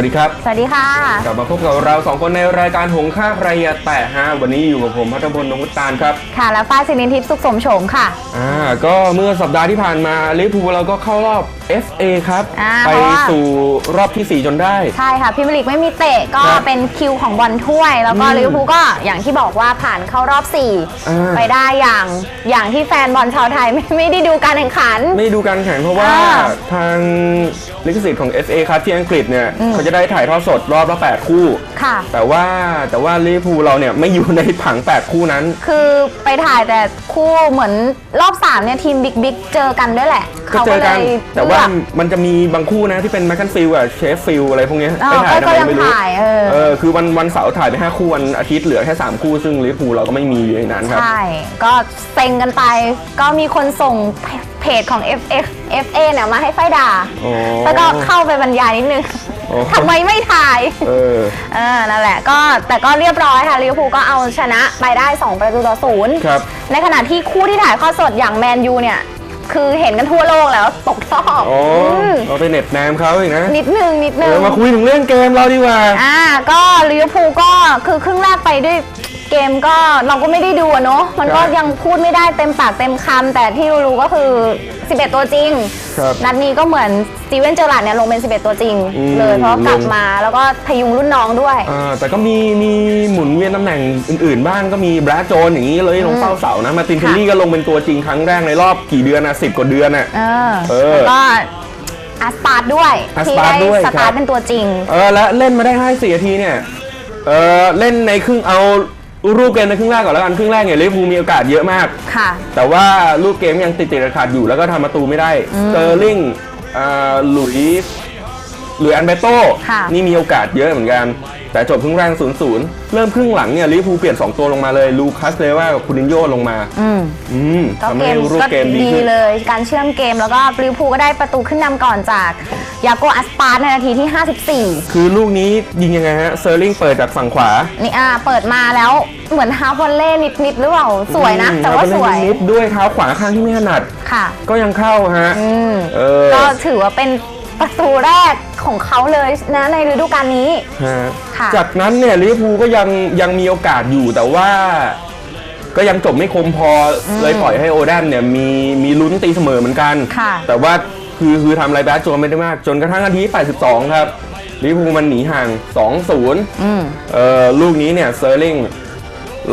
สวัสดีครับ สวัสดีค่ะ กลับมาพบกับเราสองคนในรายการหงค่าใครอย่าแตะฮะวันนี้อยู่กับผมพัทพลนงวุฒตาลครับ ค่ะ และฝ้ายสิรินทิพย์สุขสมโฉมค่ะ อ่า ก็เมื่อสัปดาห์ที่ผ่านมาลิเวอร์พูลเราก็เข้ารอบ FA ครับ อ่าไปเพราะว่า สู่รอบทีสี่4 จนได้ ใช่ค่ะพิมยร์ลีกไม่มีเตะก็ครับเป็นคิวของบอลถ้วย แล้วก็อืมลิเวอร์พูลก็อย่างที่บอกว่าผ่านเข้ารอบ อ่า 4 ไปได้อย่างอย่างที่แฟนบอลชาวไทยไม่ไม่ได้ดูการแข่งขัน ไม่ดูการแข่งเพราะว่าอ่าทางลิขสิทธิ์ของ FA ครับที่อังกฤษเนี่ยอืมเขาจะได้ถ่ายทอดสดรอบละ 8 คู่ ค่ะ แต่ว่าแต่ว่าลิเวอร์พูลเราเนี่ยไม่อยู่ในผัง 8 คู่นั้น คือไปถ่ายแต่คู่เหมือนรอบ 3 เนี่ย ทีมบิ๊กบิ๊กเจอกันด้วยแหละก็เจอกันลยแต่ว่าเลือกมันจะมีบางคู่นะที่เป็นแมคคันฟิลกับเชฟฟิลอะไรพวกเนี้ยอ๋อไปถ่ายทำก็ไมยังไม่รู้ถ่ายเออเออ คือวันวันเสาร์ถ่ายไป 5 คู่วันอาทิตย์เหลือแค่ 3 คู่ซึ่งลิเวอร์พูลเราก็ไม่มีอยู่ในนั้นครับ ใช่ ก็เซ็งกันไป ก็มีคนส่งเพจของ FF FA เนี่ยมาให้ไฟด่าอ๋อแล้วก็เข้าไปบรรยายนิดนึงอ๋อทำไมไม่ถ่าย เออ เออ นั่นแหละ ก็แต่ก็เรียบร้อยค่ะลิเวอร์พูลก็เอาชนะไปได้ 2 ประตูต่อศูนย์ครับ ในขณะที่คู่ที่ถ่ายข้อดสดอย่างแมนยูเนี่ย คือเห็นกันทั่วโลกแล้วตกรอบอ๋อมเราไปเน็ตแนมเขาอีกนะนิดนึงนิดเอนึง อมาคุยถึงเรื่องเกมเราดีกว่า อ่าก็ลิเวอร์พูลก็คือครึ่งแรกไปด้วย เกมก็เราก็ไม่ได้ดูอะเนาะมันก็ครับยังพูดไม่ได้เต็มปากเต็มคำแต่ที่รู้ๆก็คือ 11 ตัวจริง ครับ นัดนี้ก็เหมือนสตีเวนเจอร์ลาร์ดเนี่ยลงเป็น 11 ตัวจริง อืม เลยเพราะกลับลงมาแล้วก็พยุงรุ่นน้องด้วย อ่าแต่ก็มีมีหมุนเวียนตำแหน่งอื่นๆบ้างก็มีแบรดโจนอย่างนี้เลยลงเป้าเสานะ มาตินเทลลี่ก็ลงเป็นตัวจริงครั้งแรกในรอบกี่เดือนนะสิบกว่าเดือนน่ะ เออเออแล้วก็อาสปาร์ดด้วย อาสที่ปาร์ได้ดด้วยสครัตาร์บทเป็นตัวจริง เออและเล่นมาได้ห้าสี่นาทีเนี่ยเออเล่นในครึ่งเอา รูปเกมในครึ่งแรกก่อนแล้วกันครึ่งแรกเนี่ยลิเวอร์พูลมีโอกาสเยอะมาก ค่ะ แต่ว่าลูกเกมยังติดติดขัดๆอยู่แล้วก็ทำประตูไม่ได้สเตอร์ลิงอ่าหลุยส์ หลุยส์อันเบโตค่ะ นี่มีโอกาสเยอะเหมือนกัน แต่จบครึ่งแรก0ูนย์เริ่มครึ่งหลังเนี่ยลิเวอร์พูลเปลี่ยน 2 ตัวลงมาเลยลูคัสเลว่ากับคูนินโยลงมา อืม อืมก็ทำเกให้มรูปก็เกมดีดีขึ้น เลย การเชื่อมเกมแล้วก็ลิเวอร์พูลก็ได้ประตูขึ้นนำก่อนจากยาโกอัสปาร์ดในนาทีที่ 54 คือลูกนี้ยิงยังไงฮะเซอร์ลิงเปิดจากฝั่งขวานี่อ่าเปิดมาแล้วเหมือนฮาร์ฟวอลเล่นิดๆหรือเปล่า สวยนะ อืมแต่ว่าเอไปสวยเล่นนิดๆด้วยเท้าขวาข้างที่ไม่ถนัด ค่ะ ก็ยังเข้าฮะ อืม เออ ก็ถือว่าเป็น ประตูแรกของเขาเลยนะในฤดูกาลนี้ ฮะค่ะ จากนั้นเนี่ยลิเวอร์พูลก็ยังยังมีโอกาสอยู่แต่ว่า ก็ยังจบไม่คมพออเลยปล่อยให้โอแดนเนี่ยมีมีลุ้นตีเสมอเหมือนกัน ค่ะ แต่ว่าคือคือทำอะไรแบดโจนไม่ได้มาก จนกระทั่งนาที82 ครับลิเวอร์พูลมันหนีห่าง 2-0อืม เอ่อลูกนี้เนี่ยเซอร์ลิง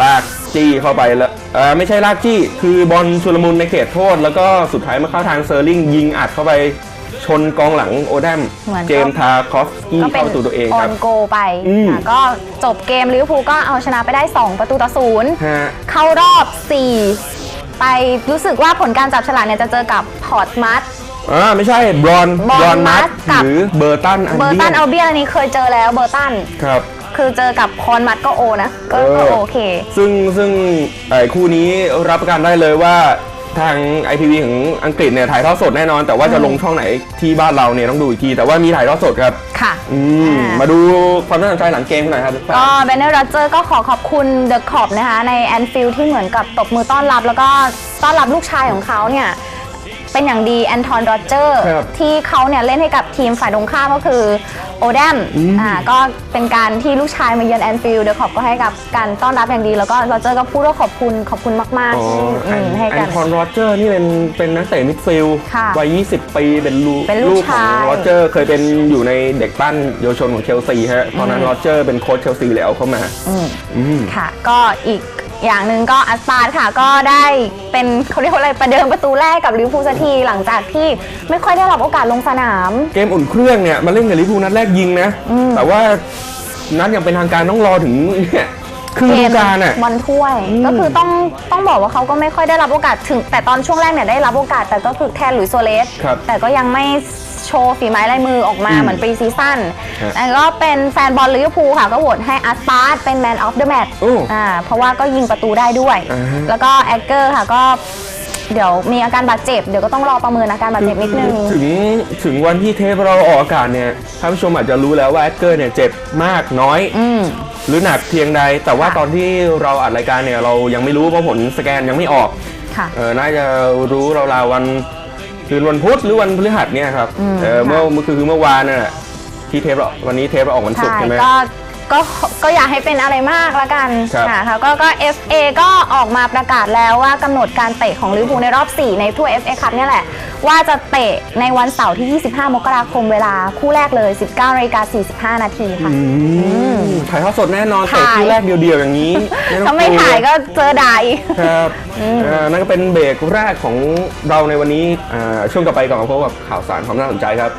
ลากจี้เข้าไปแล้วเออไม่ใช่ลากจี้ คือบอลชุลมุนในเขตโทษ แล้วก็สุดท้ายมาเข้าทางเซอร์ลิงยิงอัดเข้าไป ชนกองหลังโอแดมเหมือน เจมส์ทาคอฟสกี้ก็เป็นเข้าประตูตัวเองอคอรับ นโกไปอืม ค่ะก็จบเกมลิเวอร์พูลก็เอาชนะไปได้ 2 ประตูต่อศูนย์ฮะ เข้ารอบ 4 ไปรู้สึกว่าผลการจับฉลากเนี่ยจะเจอกับพอร์ตมัสอ่าไม่ใช่บรอนบรอนมัมัสสกับ หรือเบอร์ตันอันเบอร์เดีตัยนนเอาเบียนอันนี้เคยเจอแล้วเบอร์ตัน ครับ คือเจอกับคอนมัดก็โอนะ ก็เออ ก็โอเค ซึ่งซึ่งไอ้คู่นี้รับประกันได้เลยว่า ทางไอทีวีของอังกฤษเนี่ยถ่ายทอดสดแน่นอน แต่ว่าจะลงช่องไหนที่บ้านเราเนี่ยต้องดูอีกที แต่ว่ามีถ่ายทอดสดครับ ค่ะอืมอ่าม มาดูความน่าสนใจหลังเกมกันหน่อยครับ ก็เบนเนอร์โรเจอร์ก็ขอขอบคุณเดอะคอปนะคะในแอนฟิลที่เหมือนกับตบมือต้อนรับ แล้วก็ต้อนรับลูกชายของเขาเนี่ย เป็นอย่างดีแอนทอนโรเจอร์ครับที่เขาเนี่ยเล่นให้กับทีมฝ่ายตรงข้ามก็คือโอแดมอืมอ่าก็เป็นการที่ลูกชายมาเยือนแอนฟิลเดอะคอปก็ให้กับการต้อนรับอย่างดี แล้วก็โรเจอร์ก็พูดว่าขอบคุณขอบคุณมากอ๋อๆที่แออืนมให้แอกันนคอนโรเจอร์นี่เป็นเป็นนักเตะมิดฟิลด์ค่ะวัย 20 ปี เป็นลูเป็นลูกของชายโรเจอร์ เคยเป็นอยู่ในเด็กปั้นเยาวชนของเชลซีฮะ ตอนนั้นโรเจอร์เป็นโค้ชเชลซีแล้วเข้ามา อืมอืมค่ะก็อีก อย่างหนึ่งก็อัสปาร์ดค่ะก็ได้เป็นเขาเรียกว่าอะไรประเดิมประตูแรกกับลิเวอร์พูลสักทีหลังจากที่ไม่ค่อยได้รับโอกาสลงสนาม เกมอุ่นเครื่องเนี่ยมาเล่นกับลิเวอร์พูลนัดแรกยิงนะ แต่ว่านัดอย่างเป็นทางการต้องรอถึงเนี่ยครึ่งฤดูกาลอะบอลถ้วยอืมก็คือต้องต้องบอกว่าเขาก็ไม่ค่อยได้รับโอกาสถึง แต่ตอนช่วงแรกเนี่ยได้รับโอกาสแต่ก็คือแทนหลุยส์โซเลสครับแต่ก็ยังไม่ โชว์ฝีไม้ลายมือออกมาอืมเหมือนปรีซีซั่นฮะแล้วก็เป็นแฟนบอลลิเวอร์พูลค่ะ ก็โหวตให้อัสปาร์ดเป็นแมนออฟเดอะแมตช์โอ้อ่าเพราะว่าก็ยิงประตูได้ด้วย อ่าฮะ แล้วก็แอคเกอร์ค่ะก็เดี๋ยวมีอาการบาดเจ็บ เดี๋ยวก็ต้องรอประเมินอาการบาดเจ็บนิดนึง ถึงถึงวันที่เทปเราออกอากาศเนี่ยท่านผู้ชมอาจจะรู้แล้วว่าแอดเกอร์เนี่ยเจ็บมากน้อย อืม หรือหนักเพียงใด แต่ว่าค่ะตอนที่เราอัดรายการเนี่ยเรายังไม่รู้เพราะผลสแกนยังไม่ออกค่ะ เออน่าจะรู้ราวๆวัน คืนวันพุธหรือวันพฤหัสเนี่ยครับอืมเออเมื่อค่ะเมื่อคือเมื่อวานน่ะที่เทปเราวันนี้เทปเราออกวันศุกร์ใช่ใช่ไหม ก็ ก็ก็อยากให้เป็นอะไรมากละกันครับค่ะค่ะก็ก็ FA ก็ออกมาประกาศแล้วว่ากำหนดการเตะของลิเวอร์พูลในรอบ 4 ในทั่ว FA คัพเนี่ยแหละ ว่าจะเตะในวันเสาร์ที่ 25 มกราคมเวลาคู่แรกเลย 19นาฬิกา45 นาทีค่ะ อืมถ่ายทอดสดแน่นอนถ่ายเตะคู่แรกเดียวๆอย่างนี้ต้องถ้าไม่กลัวถ่ายก็เจอด่าอีก ครับอ่านั่นก็เป็นเบรกแรกของเราในวันนี้อ่าช่วงต่อไปก่อนมาพบกับข่าวสารความน่าสนใจครับ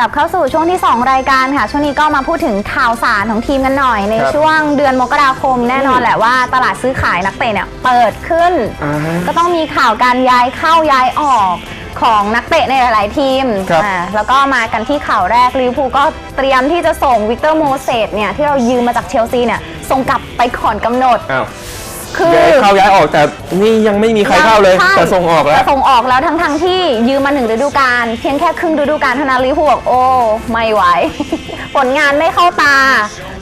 กลับเข้าสู่ช่วงที่ 2 รายการค่ะ ช่วงนี้ก็มาพูดถึงข่าวสารของทีมกันหน่อย ในครับช่วงเดือนมกราคมแน่นอนแหละว่าตลาดซื้อขายนักเตะเนี่ยเปิดขึ้นอ่าฮะก็ต้องมีข่าวการย้ายเข้าย้ายออกของนักเตะในหลาย ๆ ทีมครับอ่าแล้วก็มากันที่ข่าวแรกลิเวอร์พูลก็เตรียมที่จะส่งวิกเตอร์โมเสสเนี่ยที่เรายืมมาจากเชลซีเนี่ยส่งกลับไปก่อนกำหนดอ้าว คือย้ายเข้าย้ายออกแต่นี่ยังไม่มีใครเข้าเลยใช่แต่ส่งออกแล้ว แต่ส่งออกแล้วทั้งทั้งๆที่ยืมมาหนึ่งฤดูกาลเพียงแค่ครึ่งฤดูกาลเท่านั้นลิเวอร์พูลบอกโอ้ไม่ไหว ผลงานไม่เข้าตา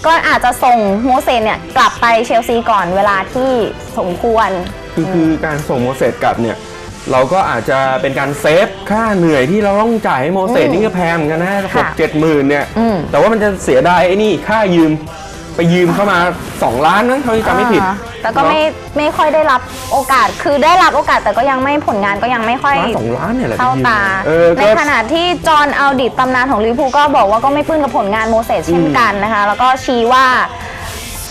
ก็อาจจะส่งโมเสสเนี่ยกลับไปเชลซีก่อนเวลาที่สมควร คือคือการส่งโมเสสกลับเนี่ย เราก็อาจจะเป็นการเซฟค่าเหนื่อยที่เราต้องจ่ายให้โมเสสอืมนี่ก็แพงเหมือนกันนะหค่ะกเจ็ดหมื่นเนี่ย อืม แต่ว่ามันจะเสียดายไอ้นี่ค่ายืม ไปยืมเข้ามา 2 ล้านนะเท่าที่จำไม่ผิดอ่าแต่ก็ไม่เนอะไม่ค่อยได้รับโอกาส คือได้รับโอกาสแต่ก็ยังไม่ผลงานก็ยังไม่ค่อย ล้านสองล้านเนี่ยแหละเข้าไปยืมตา เออในก็ ขณะที่จอห์นอัลดิตตำนานของลิเวอร์พูลก็บอกว่าก็ไม่ปลื้มกับผลงานโมเสสเช่นกันนะคะ แล้วก็ชี้ว่า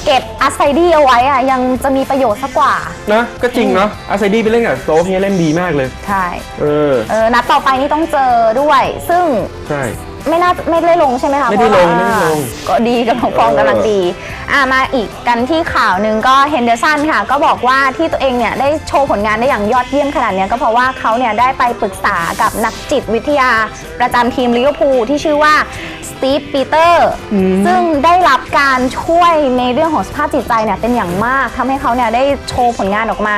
เก็บอัสไซดี้เอาไว้อะยังจะมีประโยชน์สักกว่า นะก็จริงเนาะอาไซดีไปเล่นกับโต๊ะเนี่ยเล่นดีมากเลย ใช่ เออ เออนัดต่อไปนี่ต้องเจอด้วย ซึ่งใช่ ไม่น่าไม่ได้ลงใช่ไหมคะไม่ได้ลงเพราะว่าไม่ได้ลง ก็ดีกับของฟองเออกำลังดีอะมาอีกกันที่ข่าวหนึ่งก็เฮนเดอร์สันค่ะ ก็บอกว่าที่ตัวเองเนี่ยได้โชว์ผลงานได้อย่างยอดเยี่ยมขนาดเนี้ยก็เพราะว่าเขาเนี่ยได้ไปปรึกษากับนักจิตวิทยาประจำทีมลิเวอร์พูลที่ชื่อว่าส ตีฟปีเตอร์ซึ่งได้รับการช่วยในเรื่องของสภาพจิตใจเนี่ยเป็นอย่างมากทำให้เขาเนี่ยได้โชว์ผลงานออกมา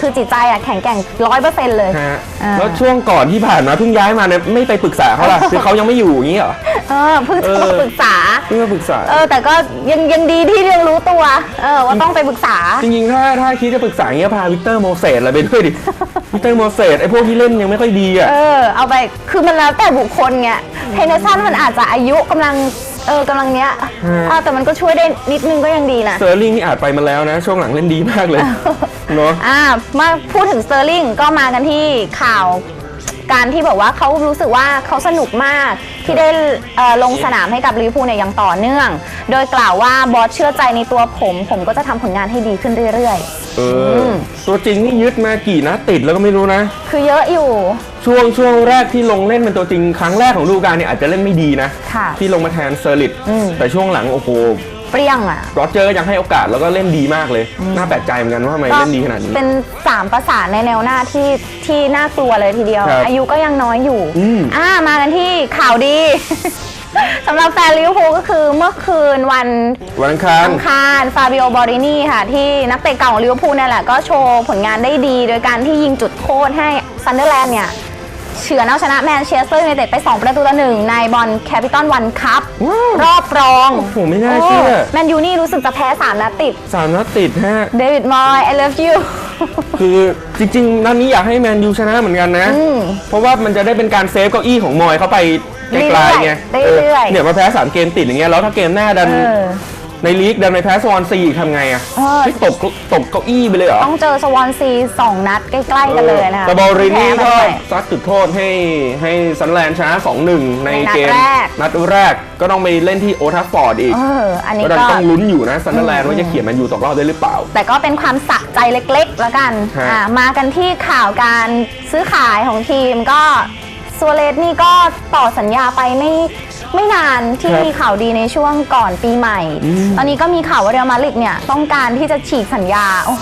คือจิตใจอะแข็งแกร่งร้อยเปอร์เซ็นต์เลยฮะอ่าแล้วช่วงก่อนที่ผ่านมาเพิ่งย้ายมาเนี่ยไม่ไปปรึกษาเขาล่ะคือเขายังไม่อยู่อย่างนี้เหรอเออเพิ่งจะเออมาปรึกษาเพิ่งมาปรึกษาเออแต่ก็ยังยังดีที่ยังรู้ตัวเออว่าต้องไปปรึกษา จริงๆถ้าถ้าคิดจะปรึกษาอย่างเงี้ยพาวิกเตอร์โมเสสอะไรไปด้วยดิวิกเตอร์โมเสสไอพวกที่เล่นยังไม่ค่อยดีอะเออเอาไปคือมันแล้วแต่บุคคลไงเฮเนสันมันอาจจะอายุกำลังเออกำลังเนี้ยฮะเออแต่มันก็ช่วยได้นิดนึงก็ยังดีนะ เซอร์ลิงนี่อาจไปมาแล้วนะ ช่วงหลังเล่นดีมากเลย เนาะ อ่ามาพูดถึงสเตอร์ลิงก็มากันที่ข่าว การที่บอกว่าเขารู้สึกว่าเขาสนุกมากที่ได้เอ่อลงสนามให้กับลิเวอร์พูลเนี่ยอย่างต่อเนื่อง โดยกล่าวว่าบอสเชื่อใจในตัวผม ผมก็จะทำผลงานให้ดีขึ้นเรื่อย เอออตัวจริงนี่ยึดมากี่นัดติดแล้วก็ไม่รู้นะ ๆ คือเยอะอยู่ ช่วงช่วงแรกที่ลงเล่นเป็นตัวจริงครั้งแรกของฤดูกาลเนี่ยอาจจะเล่นไม่ดีนะ ค่ะที่ลงมาแทนเซอร์ลิตอืม แต่ช่วงหลังโอ้โห เปรี้ยงอะ โรเจอร์ยังให้โอกาสแล้วก็เล่นดีมากเลย น่าแปลกใจเหมือนกันว่าทำไมเล่นดีขนาดนี้ เป็นสามประสานในแนวหน้าที่ที่น่ากลัวเลยทีเดียว ครับอายุก็ยังน้อยอยู่อืม อ่ามากันที่ข่าวดี สำหรับแฟนลิเวอร์พูลก็คือเมื่อคืนวัน วันอังคาร อังคารฟาบิโอบอรินีค่ะ ที่นักเตะเก่าของลิเวอร์พูลเนี่ยแหละ ก็โชว์ผลงานได้ดี โดยการที่ยิงจุดโทษให้ซันเดอร์แลนด์เนี่ย เฉือนเอาชนะแมนเชสเตอร์ยูไนเต็ดไป 2 ประตูต่อหนึ่งในบอลแคปิตอลวันคัพว้าว รอบรองโอ้โหไม่น่าเชื่อ แมนยูนี่รู้สึกจะแพ้สามนัดติดสามนัดติดฮะ เดวิดมอย I love you คือจริงๆนัดนี้อยากให้แมนยูชนะเหมือนกันนะ อืมเพราะว่ามันจะได้เป็นการเซฟเก้าอี้ของมอยเข้าไปไกลๆไงเรื่อยๆเนี่ยมาแพ้สามเกมติดอย่างเงี้ยแล้วถ้าเกมหน้าดันเออ ในลีกดันไปแพ้สวอนซีอีกทำไงอะเออ ที่ตกตกเก้าอี้ไปเลยเหรอต้องเจอสวอนซีสองนัดใกล้ๆกันเลยนะคะแต่บอลรินี่แพ้มาก็ด้วย ซัดจุดโทษให้ให้ซันแลนด์ชนะ 2-1 ในในนัดเกมแรก นัดแรกก็ต้องไปเล่นที่โอทัฟฟอร์ดอีกเออ อันนี้ก็ดันก็ ต้องลุ้นอยู่นะซันเดอร์แลนด์ว่าจะเขียนแมนยูตกรอบได้หรือเปล่า แต่ก็เป็นความสะใจเล็กๆ แล้วกันฮะ อ่ามากันที่ข่าวการซื้อขายของทีมก็ซัวเรสนี่ก็ต่อสัญญาไปไม่ ไม่นานที่มีข่าวดีในช่วงก่อนปีใหม่ ตอนนี้ก็มีข่าวว่าเรอัลมาดริดเนี่ยต้องการที่จะฉีกสัญญาโอ้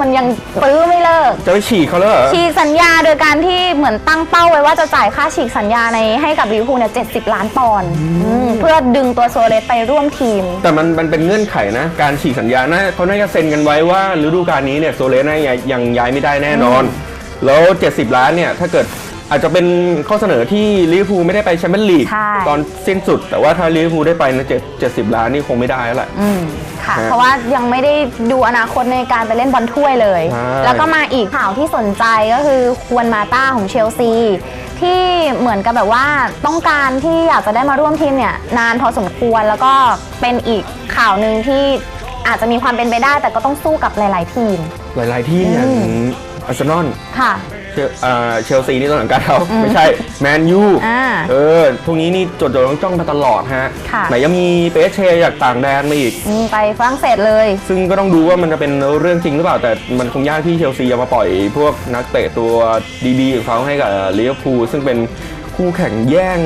มันยังตื้อไม่เลิก จะไปฉีกเขาแล้วเหรอ ฉีกสัญญาโดยการที่เหมือนตั้งเป้าไว้ว่าจะจ่ายค่าฉีกสัญญาในให้กับลิเวอร์พูลเนี่ย70ล้านปอนด์อืมเพื่อดึงตัวโซเลสไปร่วมทีม แต่มันมันเป็นเงื่อนไขนะ การฉีกสัญญานะเขาน่าจะเซ็นกันไว้ว่าฤดูกาลนี้เนี่ยโซเลสน่าจะยังย้ายไม่ได้แน่นอน แล้ว 70 ล้านเนี่ย ถ้าเกิด อาจจะเป็นข้อเสนอที่ลิเวอร์พูลไม่ได้ไปแชมเปี้ยนลีกใช่ ตอนสิ้นสุด แต่ว่าถ้าลิเวอร์พูลได้ไปนะ7 70ล้านนี่คงไม่ได้แล้วแหละ อืมค่ะ ฮะเพราะว่ายังไม่ได้ดูอนาคตในการไปเล่นบอลถ้วยเลย ใช่ แล้วก็มาอีกข่าวที่สนใจก็คือควรมาต้าของเชลซี ที่เหมือนกับแบบว่าต้องการที่อยากจะได้มาร่วมทีมเนี่ย นานพอสมควรแล้วก็เป็นอีกข่าวหนึ่งที่อาจจะมีความเป็นไปได้ แต่ก็ต้องสู้กับหลาย ๆ ทีม หลาย ๆ ที่เนี่ยอืม อาร์เซนอลค่ะ เชลอ่าเชลซีนี่ต้นสังกัดเขาไม่ใช่แมนยูอ่าเออพวกนี้นี่จดจดจ้องๆมาตลอดฮะค่ะ ไหนยังมีเปเชจากต่างแดนมาอีก อืมไปฝรั่งเศสเลย ซึ่งก็ต้องดูว่ามันจะเป็นเรื่องจริงหรือเปล่า แต่มันคงยากที่เชลซีจะมาปล่อยพวกนักเตะตัวดีๆของเขาให้กับลิเวอร์พูลซึ่งเป็นคู่แข่งแย่ง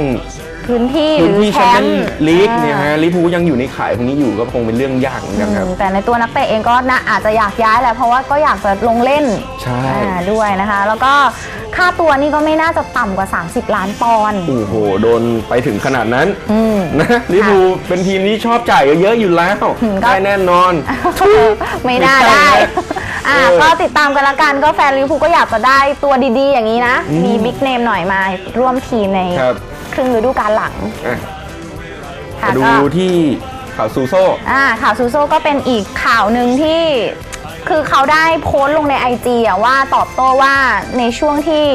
พื้นที่หพื้นรือที่แชแชมเปี้ยนมป์ลีกเนี่ยอ่าฮะลิเวอร์พูลยังอยู่ในข่ายพวกนี้อยู่ก็คงเป็นเรื่องยากเหมือนกันครับอืมแต่ในตัวนักเตะเองก็น่าอาจจะอยากย้ายแหละเพราะว่าก็อยากจะลงเล่นใช่ อ่าด้วยนะคะ แล้วก็ค่าตัวนี่ก็ไม่น่าจะต่ำกว่า 30 ล้านปอนด์โอ้โหโดนไปถึงขนาดนั้นอืม นะลิเวอร์พูลเป็นทีมที่ชอบจ่ายเยอะๆอยู่แล้วอืมก็ ได้แน่นอน ไม่น่าไม่ใช่ได้ นะอ่าเออ ก็ติดตามกันละกันก็แฟนลิเวอร์พูลก็อยากจะได้ตัวดีๆอย่างนี้นะอืมมีบิ๊กเนมหน่อยมาร่วมทีมใน ครับ ครึ่งฤดูกาลหลังอะค่ะมาดูก็ที่ข่าวซูโซ่ อ่าข่าวซูโซ่ก็เป็นอีกข่าวหนึ่งที่ คือเขาได้โพสต์ลงใน IG อะว่าตอบโต้ว่าในช่วงที่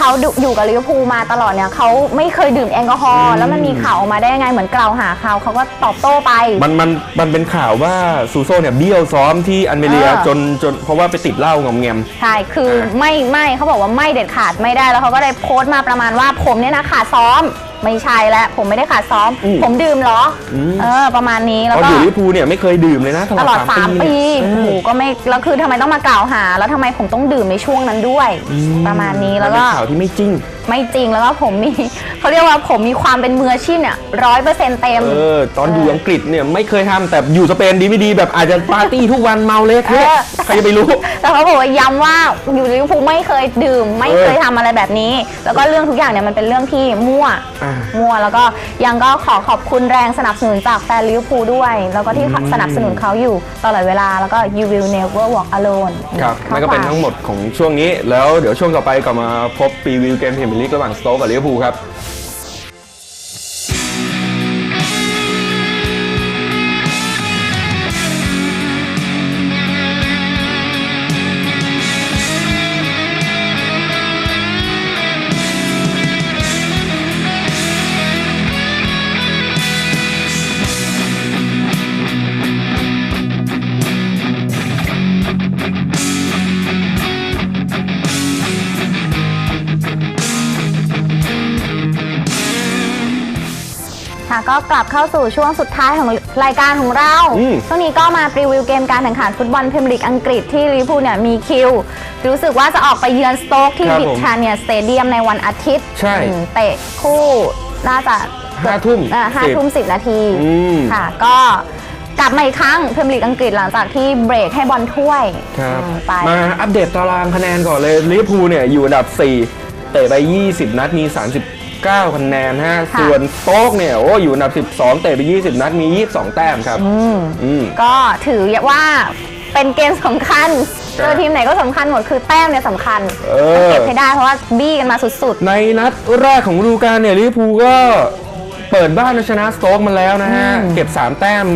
เขาดูอยู่กับลิเวอร์พูลมาตลอดเนี่ยเขาไม่เคยดื่มแอลกอฮออืล์มแล้วมันมีข่าวออกมาได้ยังไงเหมือนกล่าวหาเขาเขาก็ตอบโต้ไป มันมันมันเป็นข่าวว่าซูโซ่เนี่ยเบี้ยวซ้อมที่อันเมเรียเออจนจนเพราะว่าไปติดเหล้างอมแงมใช่คือไม่ไม่เขาบอกว่าไม่เด็ดขาดไม่ได้แล้วเขาก็ได้โพสต์มาประมาณว่าผมเนี่ยนะขาดซ้อม ไม่ใช่แล้วผมไม่ได้ขาดซ้อม อืมผมดื่มเหรออม เออ ประมาณนี้ตแล้วอนก็ อยู่ลิเวอร์พูลเนี่ยไม่เคยดื่มเลยนะตลอดสาม3ปีเนี่ยโอ้โหก็ไม่แล้วคือทำไมต้องมากล่าวหา แล้วทำไมผมต้องดื่มในช่วงนั้นด้วย อืประมาณนี้มัแล้วเป็ก็นข่าวที่ไม่จริง ไม่จริงแล้วก็ผมมี เขาเรียกว่าผมมีความเป็นมืออาชีพเนี่ยร้อยเปอร์เซ็นต์เต็ม เออ ตอนอยู่อังกฤษเนี่ยไม่เคยทำแต่อยู่สเปนดีไม่ดีแบบอาจจะปาร์ตี้ทุกวันเมาเละเทะเออ ใครจะไปรู้ แต่เขาบอกว่าย้ำว่าอยู่ลิเวอร์พูลไม่เคยดื่ม ไม่เออเคยทำอะไรแบบนี้ แล้วก็เรื่องทุกอย่างเนี่ยมันเป็นเรื่องที่มั่ว อ่ามั่วแล้วก็ยังก็ขอขอบคุณแรงสนับสนุนจากแฟนลิเวอร์พูลด้วย แล้วก็ที่อืมสนับสนุนเขาอยู่ตลอดเวลาแล้วก็ you will never walk alone ครับข้อนั่นก็เป็นความทั้งหมดของช่วงนี้ แล้วเดี๋ยวช่วงต่อไปกลับมาพบรีวิวเกมพรีเมียร์ลีกระหว่างสโต๊กกับลิเวอร์พูลครับ ค่ะก็กลับเข้าสู่ช่วงสุดท้ายของรายการของเราอืม ช่วงนี้ก็มารีวิวเกมการแข่งขันฟุตบอลพรีเมียร์ลีกอังกฤษที่ลิเวอร์พูลเนี่ยมีคิว รู้สึกว่าจะออกไปเยือนสโต๊กที่ครับบิผมทาเนียสเตเดียมในวันอาทิตย์ใช่อืมเตะคู่น่าจะห้าทุ่มอ่าห้าสิบทุ่มสิบนาทีอืม ค่ะ ก็กลับมาอีกครั้งพรีเมียร์ลีกอังกฤษหลังจากที่เบรกให้บอลถ้วยครับอืมไป มาอัปเดตตารางคะแนนก่อนเลยลิเวอร์พูลเนี่ยอยู่อันดับ 4 เตะไป 20 นัดมี 39คะแนนฮะค่ะส่วนสโต๊กเนี่ยโอ้อยู่อันดับ 12 เตะไป 20 นัดมี 22 แต้มครับอืมอืมก็ถือว่าเป็นเกมสำคัญครับเจอทีมไหนก็สำคัญหมดคือแต้มเนี่ยสำคัญเอต้องอเก็บให้ได้เพราะว่าบี้กันมาสุดในนัดแรกของฤดูกาลเนี่ยลิเวอร์พูลก็เปิดบ้านเอาชนะสโต๊กมาแล้วนะฮะอืมเก็บ 3 แต้ม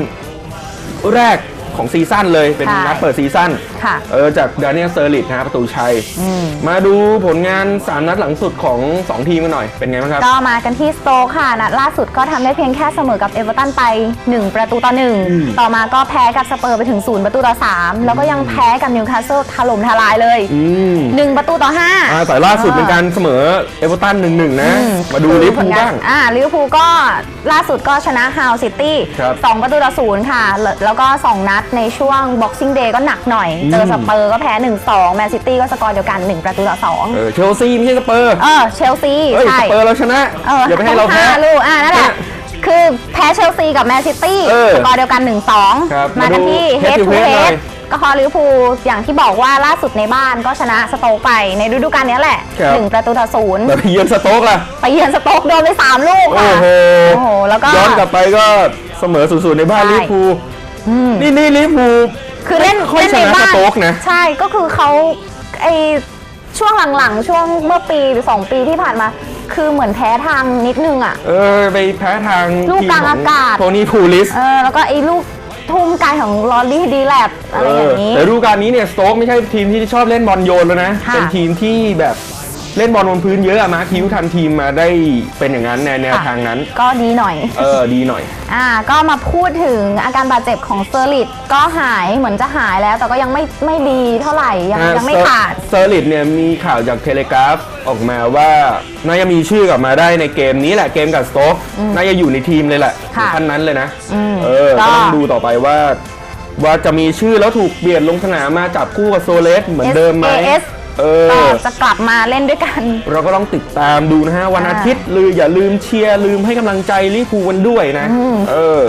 แรกของซีซั่นเลยเป็นใช่นัดเปิดซีซั่นๆ ค่ะเออจากดานิเอลเซอร์ลิตนะฮะประตูชัยอืมมาดูผลงาน 3 นัดหลังสุดของ 2 ทีมกันหน่อยเป็นไงบ้างครับ ก็มากันที่สโต๊กค่ะนัดล่าสุดก็ทำได้เพียงแค่เสมอกับเอเวอร์ตันไป 1 ประตูต่ออืม1ต่อมาก็แพ้กับสเปอร์ไปถึง 0 ประตูต่อ 3 แล้วก็ยังแพ้กับนิวคาสเซิลถล่มทลายเลย อืม1 ประตูต่อ5อ่าแต่ล่าสุดเป็นการเสมอเอเวอร์ตันหนึ่งหนึ่งนะอืมาดูลิเวอร์พูลบ้าง อ่าลิเวอร์พูลก็ล่าสุดก็ชนะฮาวซิตี้ครับ สองประตูต่อศูนย์ค่ะ แล้วแล้วก็ 2 นัดในช่วง Boxing Day ก็หนักหน่อย เจอมสเปอร์ก็แพ้ 1-2 แมนซิตี้ก็สกอร์เดียวกัน 1 ประตูต่อ2เออเชลซีไม่ใช่สเปอร์ เออเชลซีเฮ้ยใช่สเปอร์เราชนะเอออย่าไปให้เราแพ้ห้ลูกอ่านั่นแหละคือแพ้เชลซีกับแมนซิตี้เออสกอร์เดียวกัน 1-2ครับมากันที่มาดู Head to head to head หน่ Head อยก็พอลิเวอร์พูลอย่างที่บอกว่าล่าสุดในบ้านก็ชนะสโต๊กไปในฤดูกาลนี้แหละครับหนึ่งประตูต่อศูนย์แล้วไปเยือนสโต๊กล่ะ ไปเยือนสโต๊กโดนไปสามลูกโอ้ค่ะโหโอ้โหแล้วก็ย้อนกลับไปก็เสมอศูนย์ๆในบ้านใช่ลิเวอร์พูลอืมนี่นี่ลิเวอร์พูล คือเล่นไม่ค่อยเล่นในชนะบ้านสโต๊กนะ ใช่ก็คือเขาไอช่วงหลังๆ ช่วงเมื่อปีหรือสองปีที่ผ่านมา คือเหมือนแพ้ทางนิดนึงอะ เออ ไปแพ้ทางลูกทีมกลางขอากาศ โทนี่พูลิสเออแล้วก็ไอ้ลูกทุ่มไกลของลอรี่ดีแลบอะไรอย่างนี้ แต่ฤดูกาลนี้เนี่ยสโต๊กไม่ใช่ทีมที่ชอบเล่นบอลโยนแล้วนะ ค่ะ เป็นทีมที่แบบ เล่นบอลบนพื้นเยอะอะมาคิวทันทีมมาได้เป็นอย่างนั้นในแนวค่ะทางนั้น ก็ดีหน่อย เออดีหน่อย อ่าก็มาพูดถึงอาการบาดเจ็บของเซอร์ลิตก็หายเหมือนจะหายแล้วแต่ก็ยังไม่ไม่ดีเท่าไหร่ยังยังไม่ขาดเซอร์ลิตเนี่ยมีข่าวจากเทเลกราฟออกมาว่าน่าจะมีชื่อกลับมาได้ในเกมนี้แหละเกมกับสโต๊กน่าจะอยู่ในทีมเลยแหละค่ะขั้นนั้นเลยนะอืมเออก็ ก็ต้องดูต่อไปว่า ว่าจะมีชื่อแล้วถูกเบียดลงสนามมาจับคู่กับโซเลสเหมือนเดิมไหม SAS เอก็อจะกลับมาเล่นด้วยกัน เราก็ต้องติดตามดูนะฮะ วันอ่าอาทิตย์หรืออย่าลืมเชียร์ลืมให้กำลังใจลิเวอร์พูลกันด้วยนะ เออ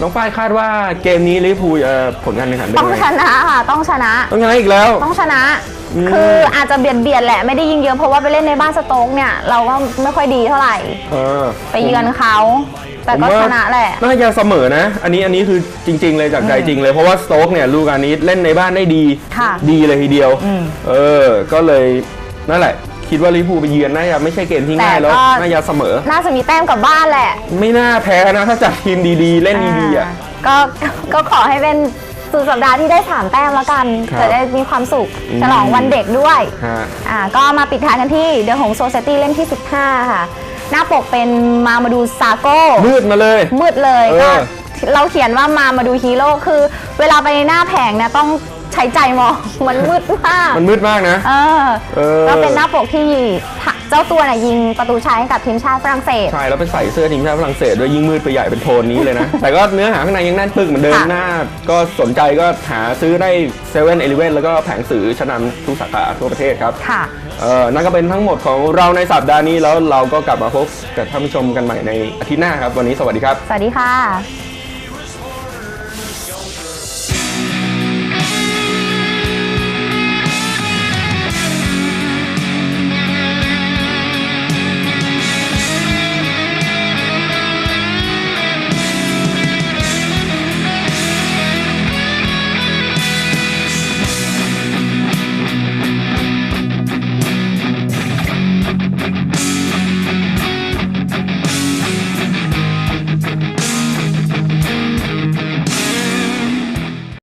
น้องป้ายคาดว่าเกมนี้ลิเวอร์พูลจะผลการแข่งขันเป็นต้องไงชนะค่ะ ต้องชนะ ต้องชนะอีกแล้ว ต้องชนะอืมคืออาจจะเบียดเบียดแหละไม่ได้ยิงเยอะเพราะว่าไปเล่นในบ้านสโต๊กเนี่ย เราก็ไม่ค่อยดีเท่าไหร่ เออไปเยือนเขา แต่ผมก็ว่าชนะแหละ น่าจะเสมอนะ อันนี้อันนี้คือจริง ๆ เลยจากใจจริงเลยเพราะว่าสโต๊กเนี่ยลูกอันนี้เล่นในบ้านได้ดี ค่ะดีเลยทีเดียวอืมเออ ก็เลยนั่นแหละ คิดว่าลิเวอร์พูลไปเยือนน่าจะไม่ใช่เกมที่ง่ายแล้ว แต่ก็ น่าจะเสมอ น่าจะมีแต้มกลับบ้านแหละไม่น่าแพ้นะถ้าจัดทีมดีๆ เล่นดีๆอะ ก็ก็ขอให้เป็นสุดสัปดาห์ที่ได้สามแต้มแล้วกันครับ จะได้มีความสุขอืมฉลองวันเด็กด้วย ฮะ อ่าก็มาปิดท้ายกันที่เดอะหงโซเซตี้เล่มที่ 15 ค่ะ หน้าปกเป็นมามาดูซาโก้ มืดมาเลย มืดเลยเออก็เราเขียนว่ามามาดูฮีโร่คือ เวลาไปหน้าแผงเนี่ยต้องใช้ใจมอง มันมืดมากมันมืดมากนะ เออเออ ก็เป็นหน้าปกที่เจ้าตัวน่ะยิงประตูชัยให้กับทีมชาติฝรั่งเศส ใช่แล้วไปใส่เสื้อทีมชาติฝรั่งเศสด้วยยิ่งมืดไปใหญ่เป็นโทนนี้เลยนะ แต่ก็เนื้อหาข้างในยังแน่นปึกเหมือนเดิมค่ะ หน้า ก็สนใจก็หาซื้อได้เซเว่นเอลิเวนแล้วก็แผงสื่อชั้นนำทุกสาขาทั่วประเทศครับ ค่ะ เออนั่นก็เป็นทั้งหมดของเราในสัปดาห์นี้แล้วเราก็กลับมาพบกับท่านผู้ชมกันใหม่ในอาทิตย์หน้าครับ วันนี้สวัสดีครับ สวัสดีค่ะ